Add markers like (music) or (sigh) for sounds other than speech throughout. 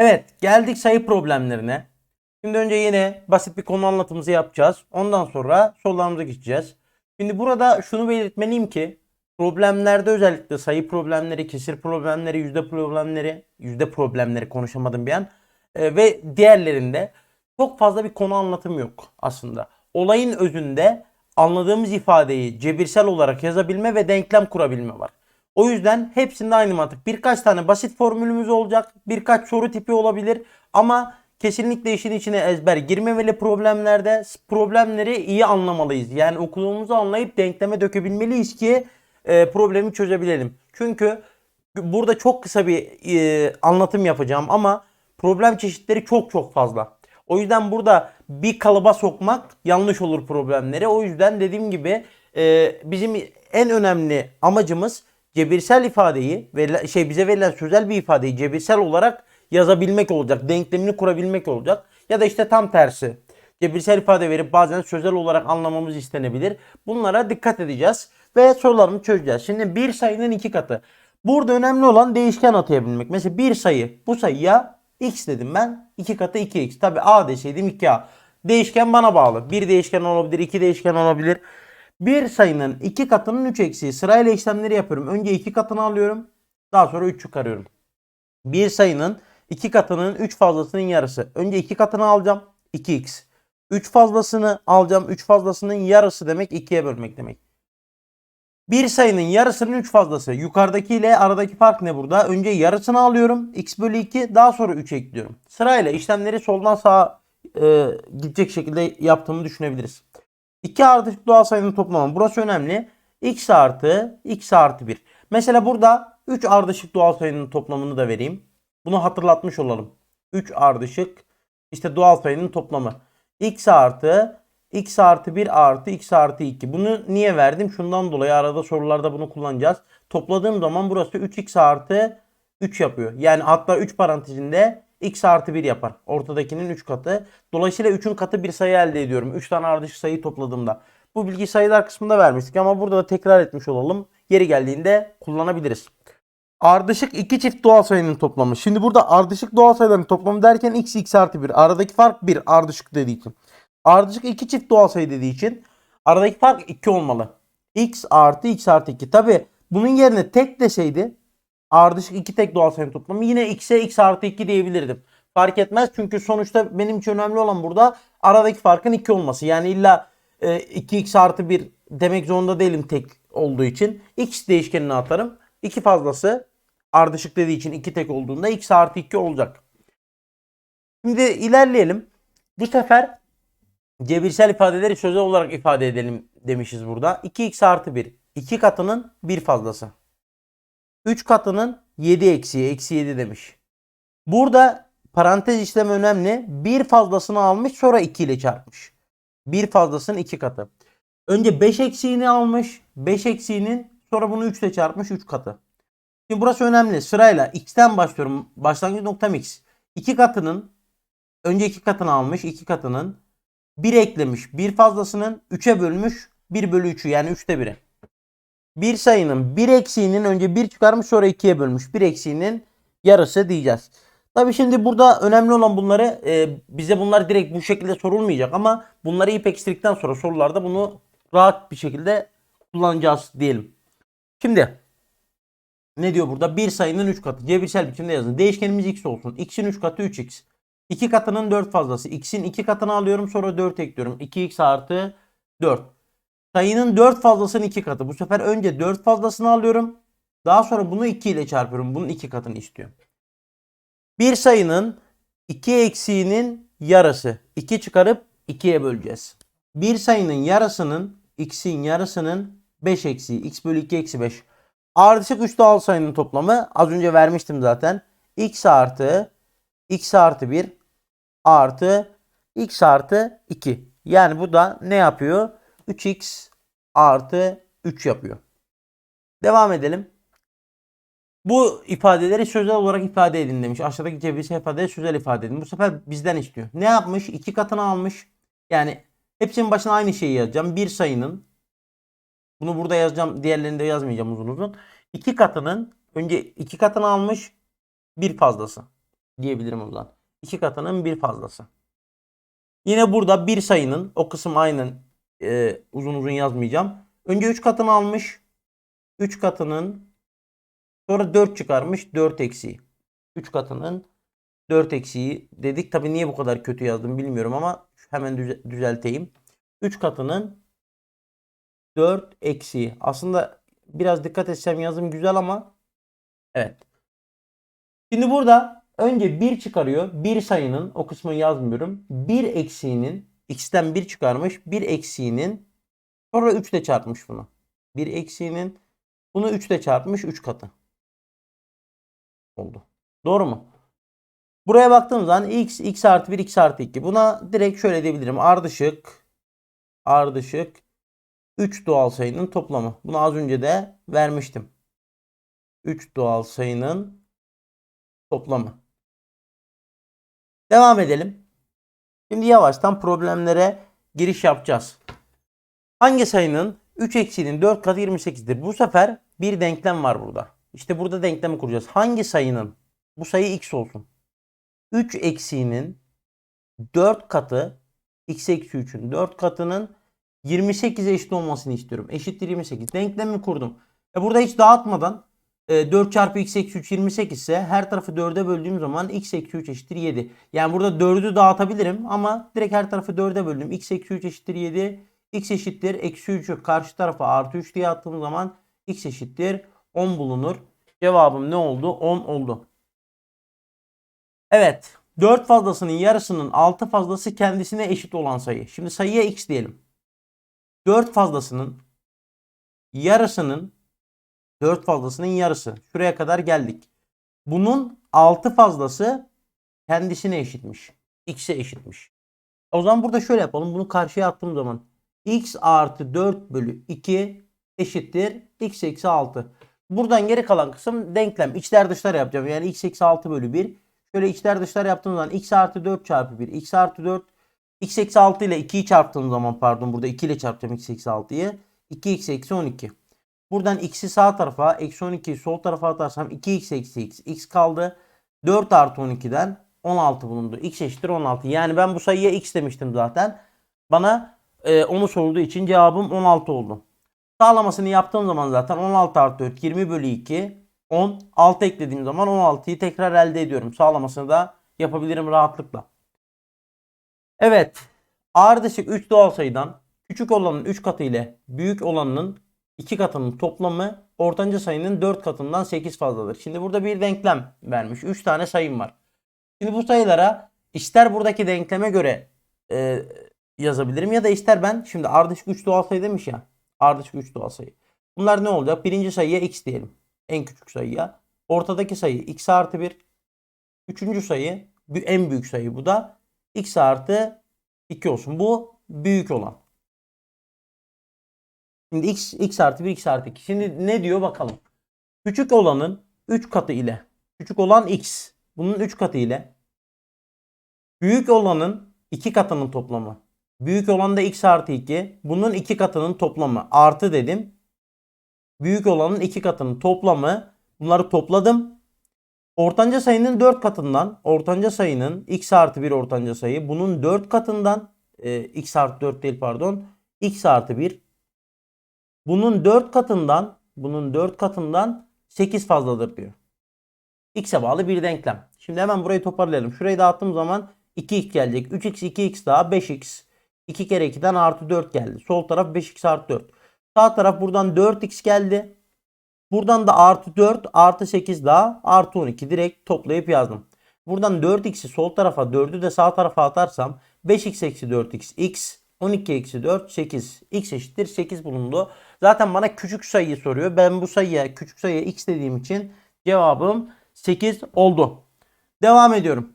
Evet geldik sayı problemlerine. Şimdi önce yine basit bir konu anlatımımızı yapacağız. Ondan sonra sorularımıza geçeceğiz. Şimdi burada şunu belirtmeliyim ki problemlerde özellikle sayı problemleri, kesir problemleri, yüzde problemleri, yüzde problemleri konuşamadım bir an e, ve diğerlerinde çok fazla bir konu anlatım yok aslında. Olayın özünde anladığımız ifadeyi cebirsel olarak yazabilme ve denklem kurabilme var. O yüzden hepsinde aynı mantık. Birkaç tane basit formülümüz olacak. Birkaç soru tipi olabilir. Ama kesinlikle işin içine ezber girmemeli problemlerde. Problemleri iyi anlamalıyız. Yani okuduğumuzu anlayıp denkleme dökebilmeliyiz ki e, problemi çözebilelim. Çünkü burada çok kısa bir e, anlatım yapacağım ama problem çeşitleri çok çok fazla. O yüzden burada bir kalıba sokmak yanlış olur problemleri. O yüzden dediğim gibi e, bizim en önemli amacımız cebirsel ifadeyi ve şey bize verilen sözel bir ifadeyi cebirsel olarak yazabilmek olacak. Denklemini kurabilmek olacak. Ya da işte tam tersi. Cebirsel ifade verip bazen sözel olarak anlamamız istenebilir. Bunlara dikkat edeceğiz ve sorularımızı çözeceğiz. Şimdi bir sayının iki katı. Burada önemli olan değişken atayabilmek. Mesela bir sayı bu sayıya x dedim ben. 2 katı 2x. Tabi a deseydim 2a. Değişken bana bağlı. Bir değişken olabilir, iki değişken olabilir. Bir sayının iki katının 3 eksiği. Sırayla işlemleri yapıyorum. Önce iki katını alıyorum. Daha sonra 3 çıkarıyorum. Bir sayının iki katının 3 fazlasının yarısı. Önce iki katını alacağım. 2x. 3 fazlasını alacağım. 3 fazlasının yarısı demek 2'ye bölmek demek. Bir sayının yarısının 3 fazlası. Yukarıdaki ile aradaki fark ne burada? Önce yarısını alıyorum. x bölü 2 daha sonra 3 ekliyorum. Sırayla işlemleri soldan sağa e, gidecek şekilde yaptığımı düşünebiliriz. 2 ardışık doğal sayının toplamı. Burası önemli. x artı x artı 1. Mesela burada 3 ardışık doğal sayının toplamını da vereyim. Bunu hatırlatmış olalım. 3 ardışık işte doğal sayının toplamı. x artı x artı 1 artı x artı 2. Bunu niye verdim? Şundan dolayı arada sorularda bunu kullanacağız. Topladığım zaman burası 3x artı 3 yapıyor. Yani hatta 3 parantezinde x artı 1 yapar. Ortadakinin 3 katı. Dolayısıyla 3'ün katı bir sayı elde ediyorum. 3 tane ardışık sayı topladığımda. Bu bilgi sayılar kısmında vermiştik ama burada da tekrar etmiş olalım. Yeri geldiğinde kullanabiliriz. Ardışık iki çift doğal sayının toplamı. Şimdi burada ardışık doğal sayıların toplamı derken x x artı 1. Aradaki fark 1 ardışık dediği için. Ardışık iki çift doğal sayı dediği için aradaki fark 2 olmalı. x artı x artı 2. Tabi bunun yerine tek deseydi ardışık iki tek doğal sayının toplamı yine x'e x artı 2 diyebilirdim. Fark etmez çünkü sonuçta benim için önemli olan burada aradaki farkın 2 olması. Yani illa e, 2x artı 1 demek zorunda değilim tek olduğu için. x değişkenini atarım. 2 fazlası ardışık dediği için 2 tek olduğunda x artı 2 olacak. Şimdi ilerleyelim. Bu sefer cebirsel ifadeleri sözel olarak ifade edelim demişiz burada. 2x artı 1. 2 katının 1 fazlası. 3 katının 7 eksiği. Eksi 7 demiş. Burada parantez işlemi önemli. 1 fazlasını almış sonra 2 ile çarpmış. 1 fazlasının 2 katı. Önce 5 eksiğini almış. 5 eksiğinin sonra bunu 3 ile çarpmış 3 katı. Şimdi burası önemli. Sırayla x'ten başlıyorum. Başlangıç noktam x. 2 katının önce 2 katını almış. 2 katının 1 eklemiş. 1 fazlasının 3'e bölmüş. 1 bölü 3'ü yani 3'te 1'i. Bir sayının 1 eksiğinin önce 1 çıkarmış sonra 2'ye bölmüş. 1 eksiğinin yarısı diyeceğiz. Tabi şimdi burada önemli olan bunları e, bize bunlar direkt bu şekilde sorulmayacak ama bunları iyi pekiştirdikten sonra sorularda bunu rahat bir şekilde kullanacağız diyelim. Şimdi ne diyor burada? Bir sayının 3 katı. Cebirsel biçimde yazın. Değişkenimiz x olsun. x'in 3 katı 3x. 2 katının 4 fazlası. x'in 2 katını alıyorum sonra 4 ekliyorum. 2x artı 4. Sayının 4 fazlasının 2 katı. Bu sefer önce 4 fazlasını alıyorum. Daha sonra bunu 2 ile çarpıyorum. Bunun 2 katını istiyorum. Bir sayının 2 eksiğinin yarısı. 2 çıkarıp 2'ye böleceğiz. Bir sayının yarısının x'in yarısının 5 eksiği. x bölü 2 eksi 5. Ardışık 3 doğal sayının toplamı az önce vermiştim zaten. x artı x artı 1 artı x artı 2. Yani bu da ne yapıyor? 3x artı 3 yapıyor. Devam edelim. Bu ifadeleri sözel olarak ifade edin demiş. Aşağıdaki cebirsel ifadeleri sözel ifade edin. Bu sefer bizden istiyor. Ne yapmış? 2 katını almış. Yani hepsinin başına aynı şeyi yazacağım. Bir sayının bunu burada yazacağım. Diğerlerini de yazmayacağım uzun uzun. 2 katının önce 2 katını almış. Bir fazlası. diyebilirim o. 2 katının bir fazlası. Yine burada bir sayının o kısım aynen e, uzun uzun yazmayacağım. Önce 3 katını almış. 3 katının sonra 4 çıkarmış 4 eksiği. 3 katının 4 eksiği dedik. Tabi niye bu kadar kötü yazdım bilmiyorum ama hemen düze- düzelteyim. 3 katının 4 eksiği. Aslında biraz dikkat etsem yazım güzel ama evet. Şimdi burada önce 1 çıkarıyor. Bir sayının o kısmını yazmıyorum. 1 eksiğinin x'ten 1 çıkarmış. 1 eksiğinin sonra 3 ile çarpmış bunu. 1 eksiğinin bunu 3 ile çarpmış 3 katı. Oldu. Doğru mu? Buraya baktığım zaman x, x artı 1, x artı 2. Buna direkt şöyle diyebilirim. Ardışık, ardışık 3 doğal sayının toplamı. Bunu az önce de vermiştim. 3 doğal sayının toplamı. Devam edelim. Şimdi yavaştan problemlere giriş yapacağız. Hangi sayının 3 eksiğinin 4 katı 28'dir? Bu sefer bir denklem var burada. İşte burada denklemi kuracağız. Hangi sayının bu sayı x olsun? 3 eksiğinin 4 katı x eksi 3'ün 4 katının 28'e eşit olmasını istiyorum. Eşittir 28. Denklemi kurdum. E burada hiç dağıtmadan 4 çarpı x eksi 3 28 ise her tarafı 4'e böldüğüm zaman x eksi 3 eşittir 7. Yani burada 4'ü dağıtabilirim ama direkt her tarafı 4'e böldüm. x eksi 3 eşittir 7. x eşittir eksi 3'ü karşı tarafa artı 3 diye attığım zaman x eşittir 10 bulunur. Cevabım ne oldu? 10 oldu. Evet. 4 fazlasının yarısının 6 fazlası kendisine eşit olan sayı. Şimdi sayıya x diyelim. 4 fazlasının yarısının 4 fazlasının yarısı. Şuraya kadar geldik. Bunun 6 fazlası kendisine eşitmiş. X'e eşitmiş. O zaman burada şöyle yapalım. Bunu karşıya attığım zaman x artı 4 bölü 2 eşittir x eksi 6. Buradan geri kalan kısım denklem. İçler dışlar yapacağım. Yani x eksi 6 bölü 1. Şöyle içler dışlar yaptığım zaman x artı 4 çarpı 1. x artı 4 x eksi 6 ile 2'yi çarptığım zaman pardon burada 2 ile çarpacağım x eksi 6'yı. 2x eksi 12. Buradan x'i sağ tarafa eksi 12'yi sol tarafa atarsam 2x eksi x. x kaldı. 4 artı 12'den 16 bulundu. x eşittir 16. Yani ben bu sayıya x demiştim zaten. Bana e, onu sorduğu için cevabım 16 oldu. Sağlamasını yaptığım zaman zaten 16 artı 4 20 bölü 2 10 6 eklediğim zaman 16'yı tekrar elde ediyorum. Sağlamasını da yapabilirim rahatlıkla. Evet. Ardışık 3 doğal sayıdan küçük olanın 3 katı ile büyük olanın 2 katının toplamı ortanca sayının 4 katından 8 fazladır. Şimdi burada bir denklem vermiş. 3 tane sayım var. Şimdi bu sayılara ister buradaki denkleme göre e, yazabilirim ya da ister ben şimdi ardışık 3 doğal sayı demiş ya. Ardışık 3 doğal sayı. Bunlar ne olacak? Birinci sayıya x diyelim. En küçük sayıya. Ortadaki sayı x artı 1. Üçüncü sayı en büyük sayı bu da x artı 2 olsun. Bu büyük olan. Şimdi x, x artı 1 x artı 2. Şimdi ne diyor bakalım. Küçük olanın 3 katı ile. Küçük olan x. Bunun 3 katı ile. Büyük olanın 2 katının toplamı. Büyük olan da x artı 2. Bunun 2 katının toplamı. Artı dedim. Büyük olanın 2 katının toplamı. Bunları topladım. Ortanca sayının 4 katından. Ortanca sayının x artı 1 ortanca sayı. Bunun 4 katından. E, x artı 4 değil pardon. x artı 1. Bunun 4 katından. Bunun 4 katından 8 fazladır diyor. x'e bağlı bir denklem. Şimdi hemen burayı toparlayalım. Şurayı dağıttığım zaman 2x gelecek. 3x 2x daha 5x. 2 kere 2'den artı 4 geldi. Sol taraf 5x artı 4. Sağ taraf buradan 4x geldi. Buradan da artı 4 artı 8 daha artı 12 direkt toplayıp yazdım. Buradan 4x'i sol tarafa 4'ü de sağ tarafa atarsam 5x eksi 4x x 12 eksi 4 8 x eşittir 8 bulundu. Zaten bana küçük sayıyı soruyor. Ben bu sayıya küçük sayıya x dediğim için cevabım 8 oldu. Devam ediyorum.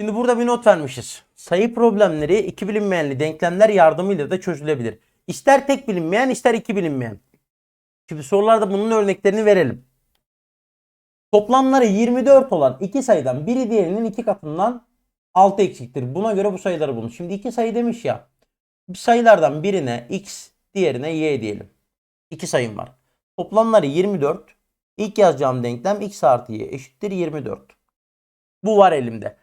Şimdi burada bir not vermişiz. Sayı problemleri iki bilinmeyenli denklemler yardımıyla da çözülebilir. İster tek bilinmeyen ister iki bilinmeyen. Şimdi sorularda bunun örneklerini verelim. Toplamları 24 olan iki sayıdan biri diğerinin iki katından 6 eksiktir. Buna göre bu sayıları bulun. Şimdi iki sayı demiş ya. Sayılardan birine x, diğerine y diyelim. İki sayım var. Toplamları 24. İlk yazacağım denklem x artı y eşittir 24. Bu var elimde.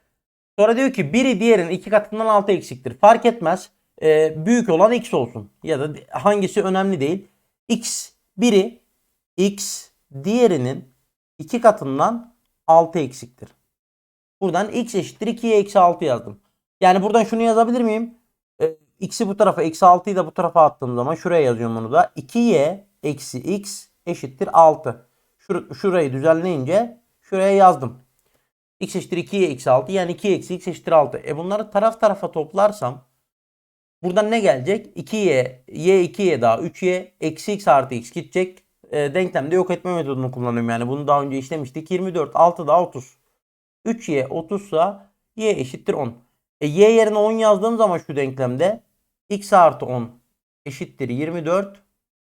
Sonra diyor ki biri diğerinin iki katından 6 eksiktir. Fark etmez. Ee, büyük olan x olsun. Ya da hangisi önemli değil. x biri x diğerinin iki katından 6 eksiktir. Buradan x eşittir 2'ye eksi 6 yazdım. Yani buradan şunu yazabilir miyim? Ee, x'i bu tarafa eksi 6'yı da bu tarafa attığım zaman şuraya yazıyorum bunu da. 2y eksi x eşittir 6. Şur şurayı düzenleyince şuraya yazdım. x eşittir 2y eksi 6 yani 2 eksi x eşittir 6. E bunları taraf tarafa toplarsam buradan ne gelecek? 2y, y 2y daha 3y eksi x artı x gidecek. E, denklemde yok etme metodunu kullanıyorum yani. Bunu daha önce işlemiştik. 24 6 daha 30. 3y 30 ise y eşittir 10. E, y yerine 10 yazdığım zaman şu denklemde x artı 10 eşittir 24.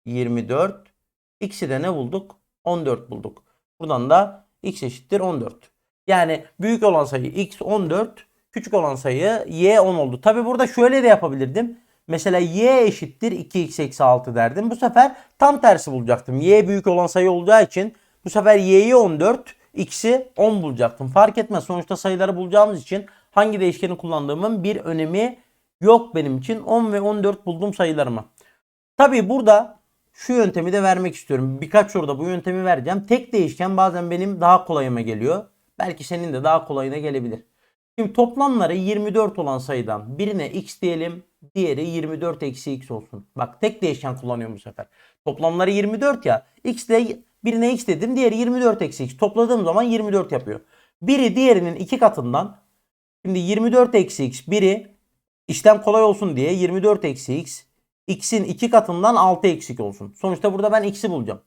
24. X'i de ne bulduk? 14 bulduk. Buradan da x eşittir 14. Yani büyük olan sayı x 14, küçük olan sayı y 10 oldu. Tabi burada şöyle de yapabilirdim. Mesela y eşittir 2x eksi 6 derdim. Bu sefer tam tersi bulacaktım. y büyük olan sayı olacağı için bu sefer y'yi 14, x'i 10 bulacaktım. Fark etmez. Sonuçta sayıları bulacağımız için hangi değişkeni kullandığımın bir önemi yok benim için. 10 ve 14 bulduğum sayılarıma. Tabi burada şu yöntemi de vermek istiyorum. Birkaç soruda bu yöntemi vereceğim. Tek değişken bazen benim daha kolayıma geliyor. Belki senin de daha kolayına gelebilir. Şimdi toplamları 24 olan sayıdan birine x diyelim. Diğeri 24 eksi x olsun. Bak tek değişken kullanıyorum bu sefer. Toplamları 24 ya. X de birine x dedim. Diğeri 24 eksi x. Topladığım zaman 24 yapıyor. Biri diğerinin iki katından. Şimdi 24 eksi x. Biri işlem kolay olsun diye 24 eksi x. X'in iki katından 6 eksik olsun. Sonuçta burada ben x'i bulacağım.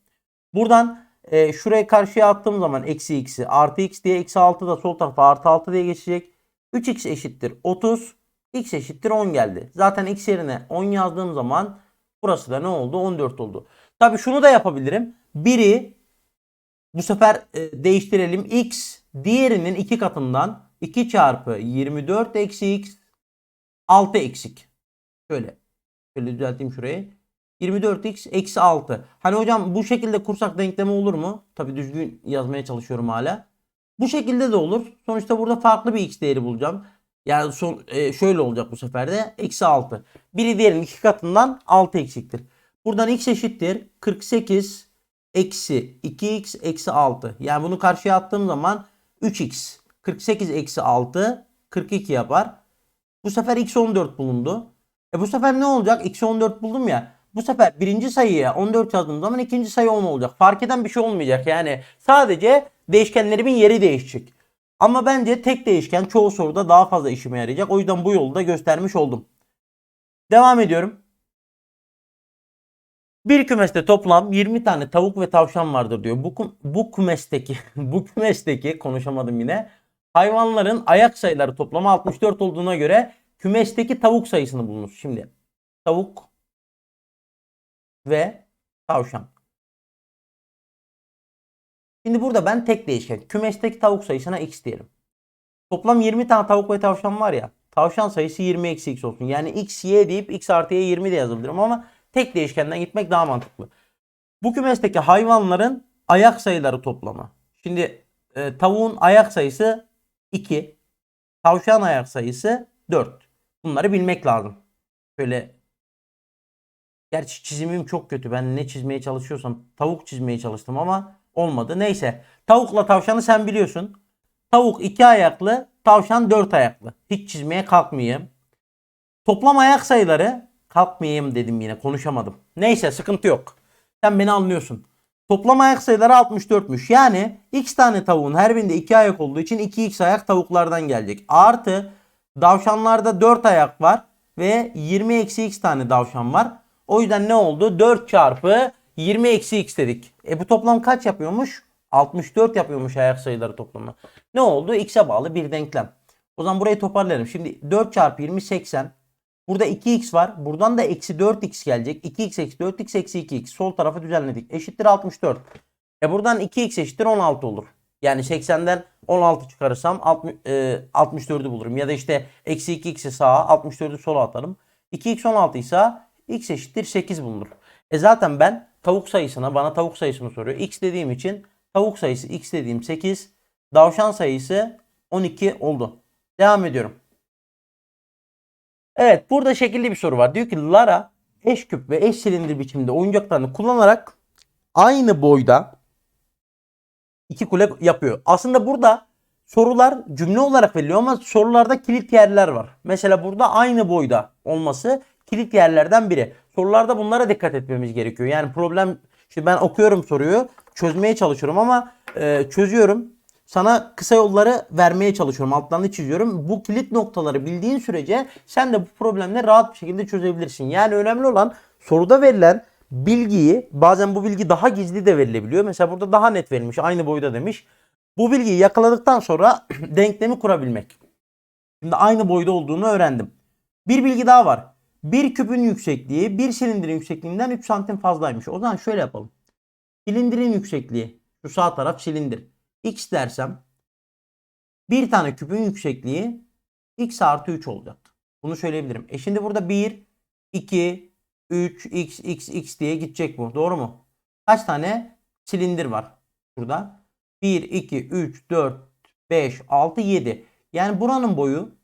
Buradan e, şuraya karşıya attığım zaman eksi x'i artı x diye eksi 6 da sol tarafa artı 6 diye geçecek. 3x eşittir 30. x eşittir 10 geldi. Zaten x yerine 10 yazdığım zaman burası da ne oldu? 14 oldu. Tabi şunu da yapabilirim. Biri bu sefer e, değiştirelim. x diğerinin iki katından 2 çarpı 24 eksi x 6 eksik. Şöyle. Şöyle düzelteyim şurayı. 24x eksi 6. Hani hocam bu şekilde kursak denklemi olur mu? Tabi düzgün yazmaya çalışıyorum hala. Bu şekilde de olur. Sonuçta burada farklı bir x değeri bulacağım. Yani son, e, şöyle olacak bu sefer de. Eksi 6. Biri diğerinin iki katından 6 eksiktir. Buradan x eşittir. 48 eksi 2x eksi 6. Yani bunu karşıya attığım zaman 3x. 48 eksi 6 42 yapar. Bu sefer x 14 bulundu. E bu sefer ne olacak? X 14 buldum ya. Bu sefer birinci sayıya 14 yazdığım zaman ikinci sayı 10 olacak. Fark eden bir şey olmayacak. Yani sadece değişkenlerimin yeri değişecek. Ama bence tek değişken çoğu soruda daha fazla işime yarayacak. O yüzden bu yolu da göstermiş oldum. Devam ediyorum. Bir kümeste toplam 20 tane tavuk ve tavşan vardır diyor. Bu, bu kümesteki (laughs) bu kümesteki konuşamadım yine. Hayvanların ayak sayıları toplamı 64 olduğuna göre kümesteki tavuk sayısını bulunuz. Şimdi tavuk ve tavşan. Şimdi burada ben tek değişken kümesteki tavuk sayısına x diyelim. Toplam 20 tane tavuk ve tavşan var ya. Tavşan sayısı 20 eksi x olsun. Yani x y deyip x artı y 20 de yazabilirim ama tek değişkenden gitmek daha mantıklı. Bu kümesteki hayvanların ayak sayıları toplamı. Şimdi e, tavuğun ayak sayısı 2. Tavşan ayak sayısı 4. Bunları bilmek lazım. Şöyle Gerçi çizimim çok kötü. Ben ne çizmeye çalışıyorsam tavuk çizmeye çalıştım ama olmadı. Neyse. Tavukla tavşanı sen biliyorsun. Tavuk iki ayaklı, tavşan dört ayaklı. Hiç çizmeye kalkmayayım. Toplam ayak sayıları kalkmayayım dedim yine konuşamadım. Neyse sıkıntı yok. Sen beni anlıyorsun. Toplam ayak sayıları 64'müş. Yani x tane tavuğun her birinde 2 ayak olduğu için 2x ayak tavuklardan gelecek. Artı davşanlarda 4 ayak var ve 20 eksi x tane davşan var. O yüzden ne oldu? 4 çarpı 20 eksi x dedik. E bu toplam kaç yapıyormuş? 64 yapıyormuş ayak sayıları toplamı. Ne oldu? X'e bağlı bir denklem. O zaman burayı toparlayalım. Şimdi 4 çarpı 20 80. Burada 2x var. Buradan da eksi 4x gelecek. 2x eksi 4x eksi 2x. Sol tarafı düzenledik. Eşittir 64. E buradan 2x eşittir 16 olur. Yani 80'den 16 çıkarırsam 64'ü bulurum. Ya da işte eksi 2x'i sağa 64'ü sola atarım. 2x 16 ise x eşittir 8 bulunur. E zaten ben tavuk sayısına bana tavuk sayısını soruyor. x dediğim için Tavuk sayısı x dediğim 8. Davşan sayısı 12 oldu. Devam ediyorum. Evet burada şekilli bir soru var. Diyor ki Lara eş küp ve eş silindir biçimde oyuncaklarını kullanarak aynı boyda iki kule yapıyor. Aslında burada sorular cümle olarak veriliyor ama sorularda kilit yerler var. Mesela burada aynı boyda olması kilit yerlerden biri. Sorularda bunlara dikkat etmemiz gerekiyor. Yani problem işte ben okuyorum soruyu çözmeye çalışıyorum ama e, çözüyorum. Sana kısa yolları vermeye çalışıyorum. Altlarını çiziyorum. Bu kilit noktaları bildiğin sürece sen de bu problemleri rahat bir şekilde çözebilirsin. Yani önemli olan soruda verilen bilgiyi bazen bu bilgi daha gizli de verilebiliyor. Mesela burada daha net verilmiş. Aynı boyda demiş. Bu bilgiyi yakaladıktan sonra (clears throat) denklemi kurabilmek. Şimdi aynı boyda olduğunu öğrendim. Bir bilgi daha var. Bir küpün yüksekliği bir silindirin yüksekliğinden 3 santim fazlaymış. O zaman şöyle yapalım. Silindirin yüksekliği şu sağ taraf silindir. X dersem bir tane küpün yüksekliği x artı 3 olacak. Bunu söyleyebilirim. E şimdi burada 1, 2, 3, x, x, x diye gidecek bu. Doğru mu? Kaç tane silindir var burada? 1, 2, 3, 4, 5, 6, 7. Yani buranın boyu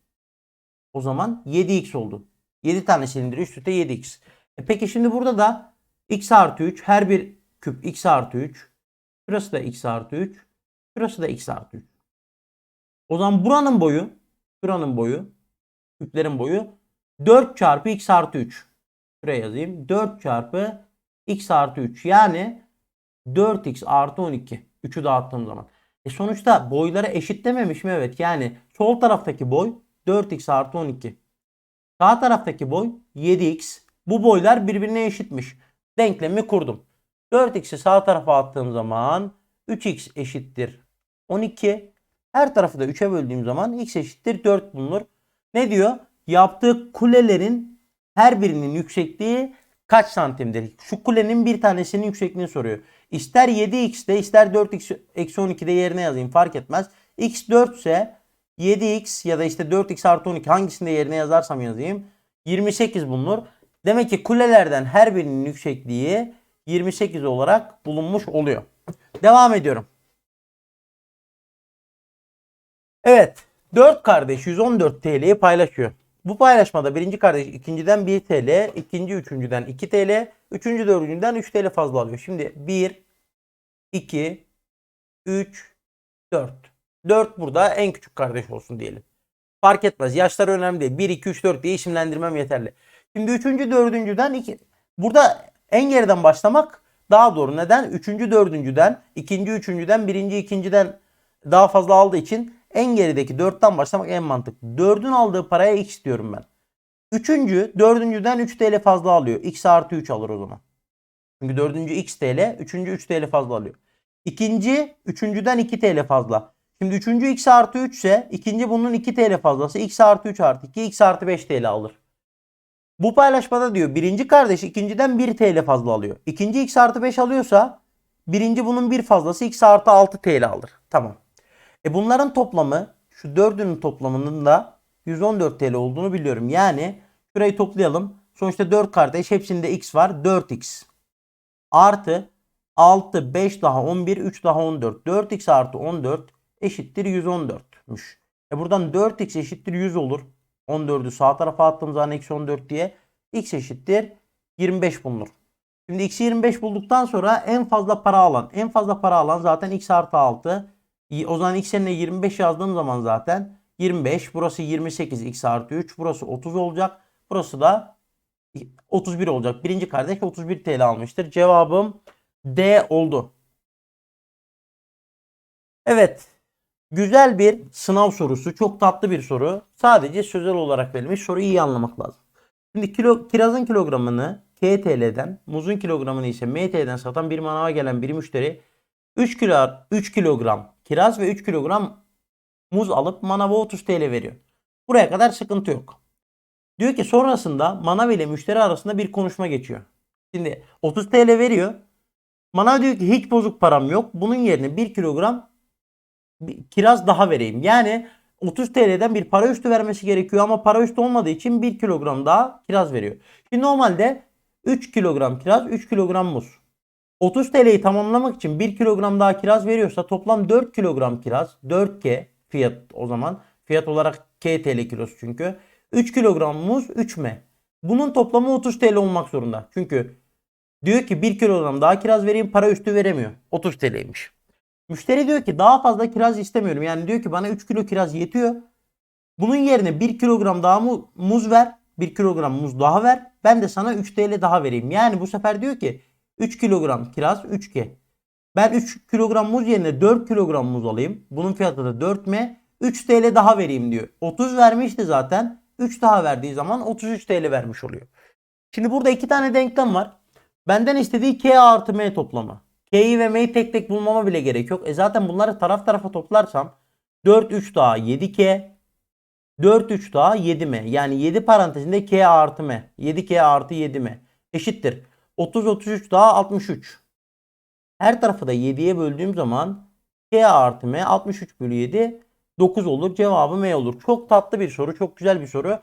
o zaman 7x oldu. 7 tane silindir üst üste 7x. E peki şimdi burada da x artı 3 her bir küp x artı 3. Şurası da x artı 3. Şurası da x artı 3. O zaman buranın boyu buranın boyu küplerin boyu 4 çarpı x artı 3. Şuraya yazayım. 4 çarpı x artı 3. Yani 4x artı 12. 3'ü dağıttığım zaman. E sonuçta boyları eşit dememiş mi? Evet. Yani sol taraftaki boy 4x artı 12. Sağ taraftaki boy 7x. Bu boylar birbirine eşitmiş. Denklemi kurdum. 4x'i sağ tarafa attığım zaman 3x eşittir 12. Her tarafı da 3'e böldüğüm zaman x eşittir 4 bulunur. Ne diyor? Yaptığı kulelerin her birinin yüksekliği kaç santimdir? Şu kulenin bir tanesinin yüksekliğini soruyor. İster 7x'de ister 4x eksi 12'de yerine yazayım fark etmez. x 4 ise 7x ya da işte 4x artı 12 hangisinde yerine yazarsam yazayım 28 bulunur. Demek ki kulelerden her birinin yüksekliği 28 olarak bulunmuş oluyor. Devam ediyorum. Evet. 4 kardeş 114 TL'yi paylaşıyor. Bu paylaşmada birinci kardeş ikinciden 1 TL, ikinci üçüncüden 2 TL, üçüncü dördüncüden 3 TL fazla alıyor. Şimdi 1, 2, 3, 4. 4 burada en küçük kardeş olsun diyelim. Fark etmez. Yaşlar önemli değil. 1, 2, 3, 4 diye isimlendirmem yeterli. Şimdi üçüncü dördüncüden 2. Burada en geriden başlamak daha doğru. Neden? Üçüncü dördüncüden, ikinci üçüncüden, birinci ikinciden daha fazla aldığı için en gerideki 4'ten başlamak en mantıklı. 4'ün aldığı paraya x diyorum ben. Üçüncü dördüncüden 3 TL fazla alıyor. x artı 3 alır o zaman. Çünkü dördüncü x TL, üçüncü 3 TL fazla alıyor. İkinci üçüncüden 2 TL fazla. Şimdi üçüncü x artı 3 ise ikinci bunun 2 TL fazlası x artı 3 artı 2 x artı 5 TL alır. Bu paylaşmada diyor birinci kardeş ikinciden 1 TL fazla alıyor. İkinci x artı 5 alıyorsa birinci bunun bir fazlası x artı 6 TL alır. Tamam. E bunların toplamı şu dördünün toplamının da 114 TL olduğunu biliyorum. Yani şurayı toplayalım. Sonuçta 4 kardeş hepsinde x var. 4x artı 6, 5 daha 11, 3 daha 14. 4x artı 14 eşittir 114'müş. E buradan 4x eşittir 100 olur. 14'ü sağ tarafa attığım zaman eksi 14 diye x eşittir 25 bulunur. Şimdi x'i 25 bulduktan sonra en fazla para alan. En fazla para alan zaten x artı 6. O zaman x yerine 25 yazdığım zaman zaten 25. Burası 28 x artı 3. Burası 30 olacak. Burası da 31 olacak. Birinci kardeş 31 TL almıştır. Cevabım D oldu. Evet. Güzel bir sınav sorusu. Çok tatlı bir soru. Sadece sözel olarak verilmiş. Soruyu iyi anlamak lazım. Şimdi kilo, kirazın kilogramını KTL'den, muzun kilogramını ise MT'den satan bir manava gelen bir müşteri 3 kilo 3 kilogram kiraz ve 3 kilogram muz alıp manava 30 TL veriyor. Buraya kadar sıkıntı yok. Diyor ki sonrasında manav ile müşteri arasında bir konuşma geçiyor. Şimdi 30 TL veriyor. Manav diyor ki hiç bozuk param yok. Bunun yerine 1 kilogram kiraz daha vereyim. Yani 30 TL'den bir para üstü vermesi gerekiyor ama para üstü olmadığı için 1 kilogram daha kiraz veriyor. Şimdi normalde 3 kilogram kiraz 3 kilogram muz. 30 TL'yi tamamlamak için 1 kilogram daha kiraz veriyorsa toplam 4 kilogram kiraz 4K fiyat o zaman. Fiyat olarak K TL kilosu çünkü. 3 kilogram muz 3 M. Bunun toplamı 30 TL olmak zorunda. Çünkü diyor ki 1 kilogram daha kiraz vereyim para üstü veremiyor. 30 TL'ymiş. Müşteri diyor ki daha fazla kiraz istemiyorum. Yani diyor ki bana 3 kilo kiraz yetiyor. Bunun yerine 1 kilogram daha mu- muz ver. 1 kilogram muz daha ver. Ben de sana 3 TL daha vereyim. Yani bu sefer diyor ki 3 kilogram kiraz 3G. Ben 3 kilogram muz yerine 4 kilogram muz alayım. Bunun fiyatı da 4M. 3 TL daha vereyim diyor. 30 vermişti zaten. 3 daha verdiği zaman 33 TL vermiş oluyor. Şimdi burada iki tane denklem var. Benden istediği K artı M toplamı. K'yi ve M'yi tek tek bulmama bile gerek yok. E zaten bunları taraf tarafa toplarsam 4 3 daha 7K 4 3 daha 7M. Yani 7 parantezinde K artı M. 7K artı 7M. Eşittir. 30 33 daha 63. Her tarafı da 7'ye böldüğüm zaman K artı M 63 bölü 7 9 olur. Cevabı M olur. Çok tatlı bir soru. Çok güzel bir soru.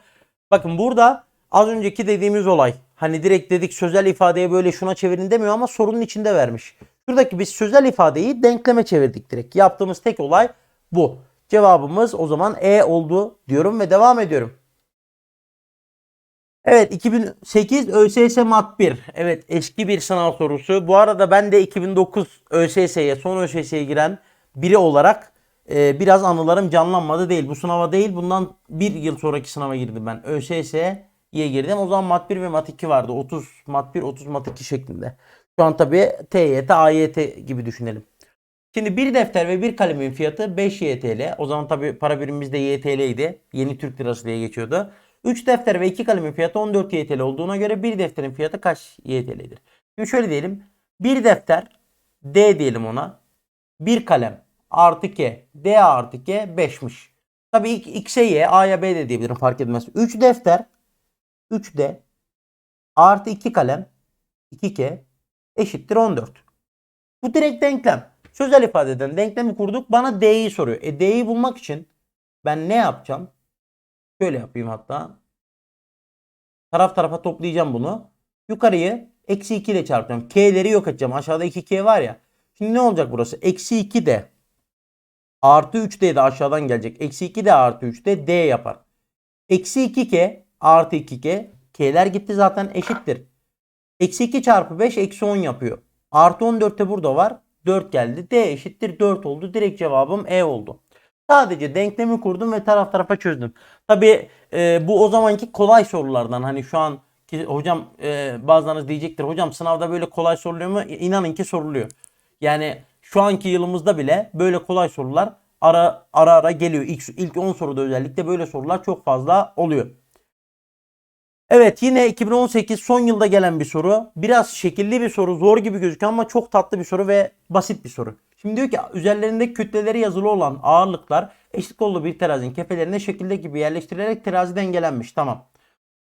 Bakın burada az önceki dediğimiz olay. Hani direkt dedik sözel ifadeye böyle şuna çevirin demiyor ama sorunun içinde vermiş. Şuradaki biz sözel ifadeyi denkleme çevirdik direkt. Yaptığımız tek olay bu. Cevabımız o zaman E oldu diyorum ve devam ediyorum. Evet 2008 ÖSS Mat 1. Evet eski bir sınav sorusu. Bu arada ben de 2009 ÖSS'ye son ÖSS'ye giren biri olarak e, biraz anılarım canlanmadı değil. Bu sınava değil bundan bir yıl sonraki sınava girdim ben. ÖSS'ye girdim. O zaman Mat 1 ve Mat 2 vardı. 30 Mat 1 30 Mat 2 şeklinde. Şu an tabi TYT, AYT gibi düşünelim. Şimdi bir defter ve bir kalemin fiyatı 5 YTL. O zaman tabi para birimimiz de YTL. Yeni Türk lirası diye geçiyordu. 3 defter ve 2 kalemin fiyatı 14 YTL olduğuna göre bir defterin fiyatı kaç YTL'dir? Şimdi şöyle diyelim. Bir defter D diyelim ona. Bir kalem artı K. D artı K 5'miş. Tabi X'e Y, A'ya B de diyebilirim fark etmez. 3 defter 3D artı 2 kalem 2K eşittir 14. Bu direkt denklem. Sözel ifadeden denklemi kurduk. Bana D'yi soruyor. E D'yi bulmak için ben ne yapacağım? Şöyle yapayım hatta. Taraf tarafa toplayacağım bunu. Yukarıyı eksi 2 ile çarpacağım. K'leri yok edeceğim. Aşağıda 2K var ya. Şimdi ne olacak burası? Eksi 2 D. Artı 3D de aşağıdan gelecek. Eksi 2 D artı 3D D yapar. Eksi 2K artı 2K. K'ler gitti zaten eşittir. Eksi 2 çarpı 5 eksi 10 yapıyor. Artı 14 de burada var. 4 geldi. D eşittir 4 oldu. Direkt cevabım E oldu. Sadece denklemi kurdum ve taraf tarafa çözdüm. Tabi e, bu o zamanki kolay sorulardan. Hani şu an ki, hocam e, bazılarınız diyecektir. Hocam sınavda böyle kolay soruluyor mu? İnanın ki soruluyor. Yani şu anki yılımızda bile böyle kolay sorular ara ara, ara geliyor. İlk, ilk 10 soruda özellikle böyle sorular çok fazla oluyor. Evet yine 2018 son yılda gelen bir soru. Biraz şekilli bir soru. Zor gibi gözüküyor ama çok tatlı bir soru ve basit bir soru. Şimdi diyor ki üzerlerinde kütleleri yazılı olan ağırlıklar eşit kollu bir terazinin kefelerine şekilde gibi yerleştirilerek terazi dengelenmiş. Tamam.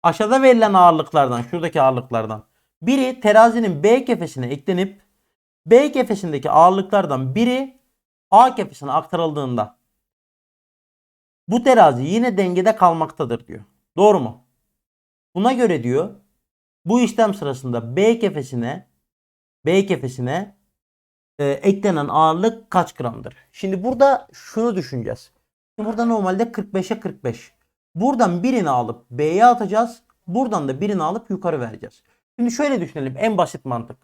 Aşağıda verilen ağırlıklardan, şuradaki ağırlıklardan biri terazinin B kefesine eklenip B kefesindeki ağırlıklardan biri A kefesine aktarıldığında bu terazi yine dengede kalmaktadır diyor. Doğru mu? Buna göre diyor bu işlem sırasında B kefesine B kefesine e, eklenen ağırlık kaç gramdır? Şimdi burada şunu düşüneceğiz. Burada normalde 45'e 45. Buradan birini alıp B'ye atacağız. Buradan da birini alıp yukarı vereceğiz. Şimdi şöyle düşünelim en basit mantık.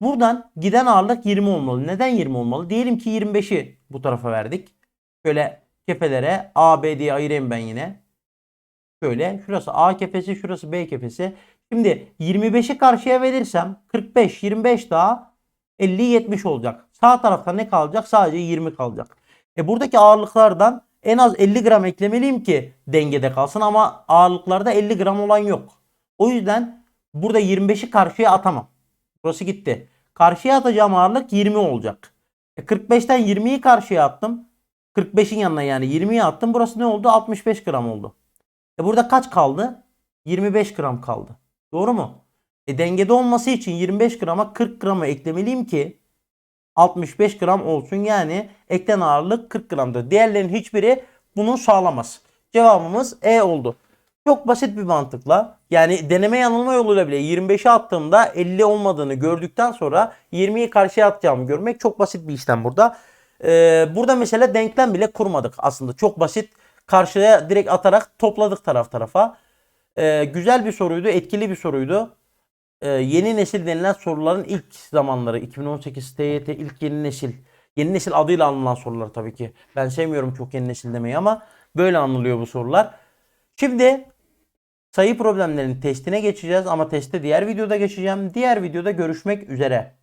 Buradan giden ağırlık 20 olmalı. Neden 20 olmalı? Diyelim ki 25'i bu tarafa verdik. Şöyle kefelere A, B diye ayırayım ben yine. Şöyle şurası A kefesi şurası B kefesi. Şimdi 25'i karşıya verirsem 45 25 daha 50 70 olacak. Sağ tarafta ne kalacak? Sadece 20 kalacak. E buradaki ağırlıklardan en az 50 gram eklemeliyim ki dengede kalsın ama ağırlıklarda 50 gram olan yok. O yüzden burada 25'i karşıya atamam. Burası gitti. Karşıya atacağım ağırlık 20 olacak. E 45'ten 20'yi karşıya attım. 45'in yanına yani 20'yi attım. Burası ne oldu? 65 gram oldu. E burada kaç kaldı? 25 gram kaldı. Doğru mu? E dengede olması için 25 grama 40 gramı eklemeliyim ki 65 gram olsun. Yani eklen ağırlık 40 gramdır. Diğerlerin hiçbiri bunu sağlamaz. Cevabımız E oldu. Çok basit bir mantıkla Yani deneme yanılma yoluyla bile 25'e attığımda 50 olmadığını gördükten sonra 20'yi karşıya atacağımı görmek çok basit bir işlem burada. Ee, burada mesela denklem bile kurmadık aslında. Çok basit. Karşıya direkt atarak topladık taraf tarafa. Ee, güzel bir soruydu, etkili bir soruydu. Ee, yeni nesil denilen soruların ilk zamanları 2018 TYT ilk yeni nesil. Yeni nesil adıyla anılan sorular tabii ki. Ben sevmiyorum çok yeni nesil demeyi ama böyle anılıyor bu sorular. Şimdi sayı problemlerinin testine geçeceğiz ama teste diğer videoda geçeceğim. Diğer videoda görüşmek üzere.